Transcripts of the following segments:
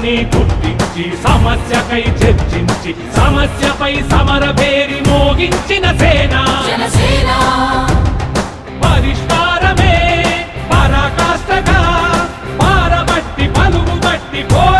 సమస్యని గుర్తించి సమస్యకై చర్చించి సమస్యపై సమర పేరి మోగించిన సేన. పరిష్కారమే పరాకాష్ఠగా పారబట్టి పలుగుబట్టి పోరాడే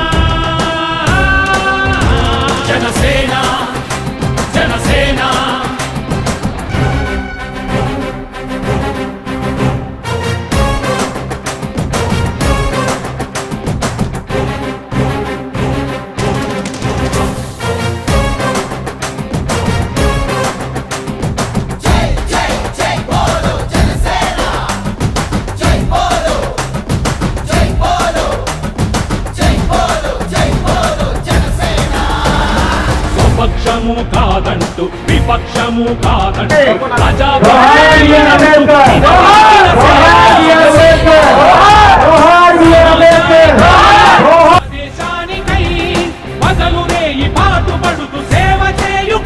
స్వపక్షము కాదంటూ విపక్షము కాదంటూ! దేశానికై రేయి పాటుపడుతూ సేవ చేయు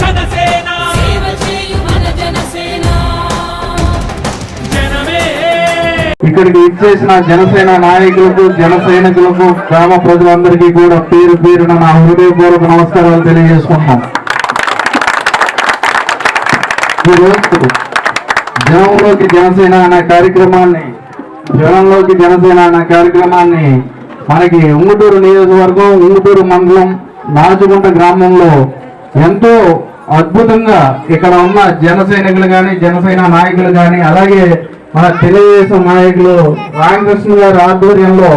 ఇక్కడికి ఇచ్చేసిన జనసేన నాయకులకు జన సైనికులకు గ్రామ ప్రజలందరికీ కూడా పేరు పేరున నా హృదయపూర్వక నమస్కారాలు తెలియజేసుకుంటున్నాం ఈరోజు జనంలోకి జనసేన అనే కార్యక్రమాన్ని జనంలోకి జనసేన అనే కార్యక్రమాన్ని మనకి ఉంగుటూరు నియోజకవర్గం ఉంగుటూరు మండలం నాచుగుంట గ్రామంలో ఎంతో అద్భుతంగా ఇక్కడ ఉన్న జన సైనికులు కానీ జనసేన నాయకులు కానీ అలాగే మన తెలుగుదేశం నాయకులు రామకృష్ణ గారి ఆధ్వర్యంలో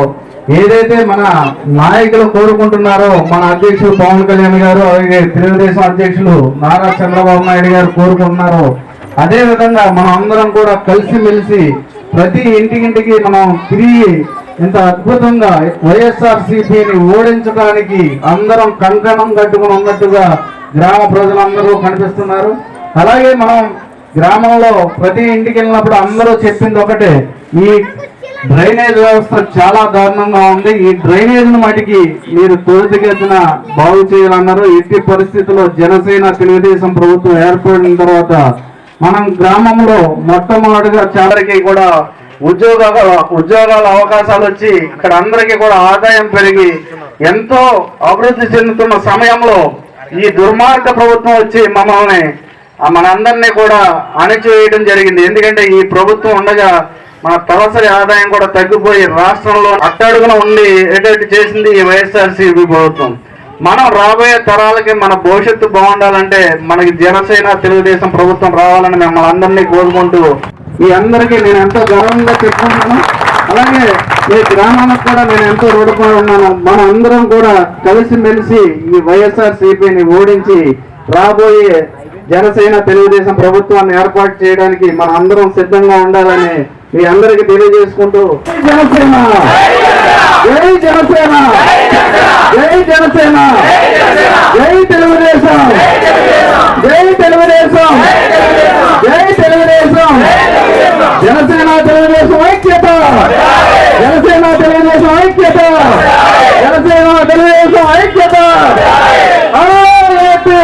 ఏదైతే మన నాయకులు కోరుకుంటున్నారో మన అధ్యక్షులు పవన్ కళ్యాణ్ గారు అలాగే తెలుగుదేశం అధ్యక్షులు నారా చంద్రబాబు నాయుడు గారు కోరుకుంటున్నారో అదే విధంగా మనం అందరం కూడా కలిసిమెలిసి ప్రతి ఇంటికింటికి మనం తిరిగి ఇంత అద్భుతంగా వైఎస్ఆర్ సిపిని ఓడించడానికి అందరం కంకణం కట్టుకుని ఉన్నట్టుగా గ్రామ ప్రజలందరూ కనిపిస్తున్నారు. అలాగే మనం గ్రామంలో ప్రతి ఇంటికి వెళ్ళినప్పుడు అందరూ చెప్పింది ఒకటే ఈ డ్రైనేజ్ వ్యవస్థ చాలా దారుణంగా ఉంది. ఈ డ్రైనేజ్ మటుకి మీరు త్వరితగతిన బాగు చేయాలన్నారు. ఎట్టి పరిస్థితుల్లో జనసేన తెలుగుదేశం ప్రభుత్వం ఏర్పడిన తర్వాత మనం గ్రామంలో మొట్టమొదటిగా చాలరికి కూడా ఉద్యోగాల ఉద్యోగాల అవకాశాలు వచ్చి ఇక్కడ అందరికీ కూడా ఆదాయం పెరిగి ఎంతో అభివృద్ధి చెందుతున్న సమయంలో ఈ దుర్మార్గ ప్రభుత్వం వచ్చి మమ్మల్ని మనందరినీ కూడా అణిచేయడం జరిగింది. ఎందుకంటే ఈ ప్రభుత్వం ఉండగా మన తలసరి ఆదాయం కూడా తగ్గిపోయి రాష్ట్రంలో అట్టడుగున ఉండి ఎటువంటి చేసింది ఈ వైఎస్ఆర్సీపీ ప్రభుత్వం. మనం రాబోయే తరాలకి మన భవిష్యత్తు బాగుండాలంటే మనకి జనసేన తెలుగుదేశం ప్రభుత్వం రావాలని మిమ్మల్ని అందరినీ కోరుకుంటూ మీ అందరికీ నేను ఎంతో గర్వంగా చెప్పుకుంటున్నాను. అలాగే ఈ గ్రామానికి కూడా నేను ఎంతో రుణపడి ఉన్నాను మన అందరం కూడా కలిసిమెలిసి ఈ వైఎస్ఆర్ సిపిని ఓడించి రాబోయే జనసేన తెలుగుదేశం ప్రభుత్వాన్ని ఏర్పాటు చేయడానికి మన అందరం సిద్ధంగా ఉండాలని మీ అందరికి తెలియజేసుకుంటూ జనసేన! జై జనసేన! జై జనసేన! జై తెలుగుదేశం! జై తెలుగుదేశం! జై తెలుగుదేశం! జనసేన తెలుగుదేశం ఐక్యత! జనసేన తెలుగుదేశం ఐక్యత! జనసేన తెలుగుదేశం ఐక్యత! Hello AP